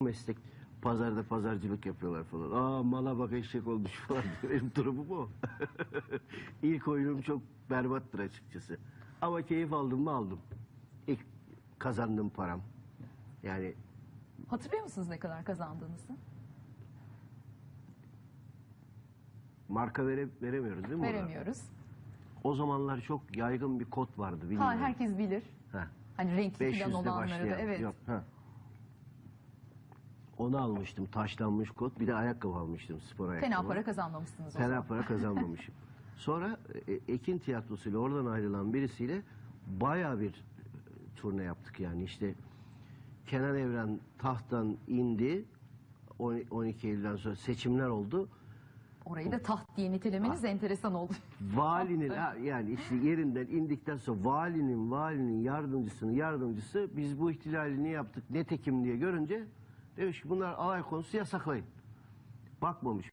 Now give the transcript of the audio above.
meslek. Pazarda pazarcılık yapıyorlar falan. Aa mala bak eşek olmuş falan. Benim durumum o. İlk oyunum çok berbattır açıkçası. Ama keyif aldım mı aldım. İlk kazandığım param. Yani Hatırlıyor musunuz ne kadar kazandığınızı? marka vere, veremiyoruz değil mi? ona? Veremiyoruz. O zamanlar çok yaygın bir kod vardı. Ha, bilmiyorum. herkes bilir. Ha. Hani renkli 500'de falan olanları da. başlayan. Evet. Yok, ha. Onu almıştım. Taşlanmış kod. Bir de ayakkabı almıştım. Spor ayakkabı. Fena para kazanmamışsınız o Fena zaman. para kazanmamışım. Sonra e, Ekin tiyatrosuyla oradan ayrılan birisiyle baya bir e, turne yaptık yani işte Kenan Evren tahttan indi On- 12 Eylül'den sonra seçimler oldu. Orayı da taht diye nitelemeniz enteresan oldu. Valinin ha, yani işte yerinden indikten sonra valinin valinin yardımcısının yardımcısı biz bu ihtilali niye yaptık ne tekim diye görünce demiş ki bunlar alay konusu yasaklayın. Bakmamış.